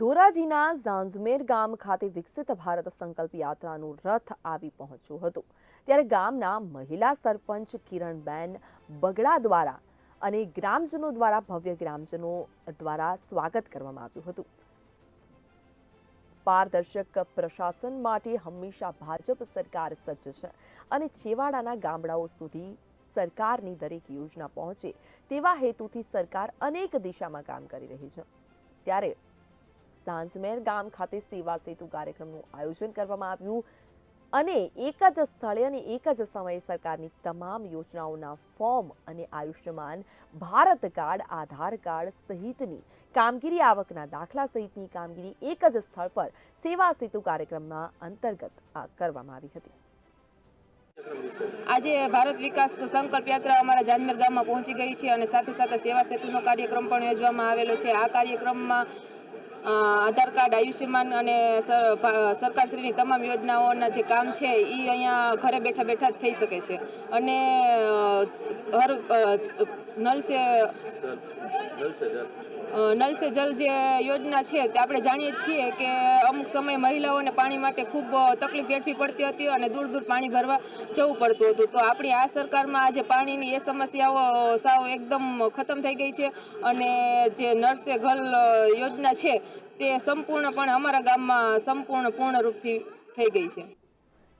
ધોરાજીના ઝાંઝમેર ગામ ખાતે વિકસિત ભારત સંકલ્પ યાત્રાનું રથ આવી પહોંચ્યું હતું. ત્યારે ગામના મહિલા સરપંચ કિરણબેન બગડા દ્વારા અને ગ્રામજનો દ્વારા, ભવ્ય ગ્રામજનો દ્વારા સ્વાગત કરવામાં આવ્યું હતું. પારદર્શક પ્રશાસન માટે હંમેશા ભાજપ સરકાર સજ્જ છે અને છેવાડાના ગામડાઓ સુધી સરકારની દરેક યોજના પહોંચે તેવા હેતુથી સરકાર અનેક દિશામાં કામ કરી રહી છે. ત્યારે સાંજમેર ગામ ખાતે સેવા સેતુ કાર્યક્રમનું આયોજન કરવામાં આવ્યું. અને એક જ સ્થળે અને એક જ સમયે સરકારની તમામ યોજનાઓના ફોર્મ અને આયુષ્યમાન ભારત કાર્ડ, આધાર કાર્ડ સહિતની કામગીરી, આવકના દાખલા સહિતની કામગીરી એક જ સ્થળ પર સેવા સેતુ કાર્યક્રમના અંતર્ગત કરવામાં આવી હતી. આજે ભારત વિકાસ સંકલ્પ યાત્રા અમારા જાનમેર ગામમાં પહોંચી ગઈ છે અને સાથે સાથે સેવા સેતુનો કાર્યક્રમ પણ યોજવામાં આવેલો છે. આ કાર્યક્રમમાં આધાર કાર્ડ, આયુષ્યમાન અને સર- સરકારશ્રીની તમામ યોજનાઓના જે કામ છે એ અહીંયા ઘરે બેઠા બેઠા જ થઈ શકે છે. અને હર નલ સે નલ સે જલ જે યોજના છે, તે આપણે જાણીએ છીએ કે અમુક સમય મહિલાઓને પાણી માટે ખૂબ તકલીફ વેઠવી પડતી હતી અને દૂર દૂર પાણી ભરવા જવું પડતું હતું. તો આપણી આ સરકારમાં આજે પાણીની એ સમસ્યાઓ, સાવ એકદમ ખતમ થઈ ગઈ છે. અને જે નર્સે ઘલ યોજના છે તે સંપૂર્ણપણે અમારા ગામમાં સંપૂર્ણ પૂર્ણ રૂપથી થઈ ગઈ છે.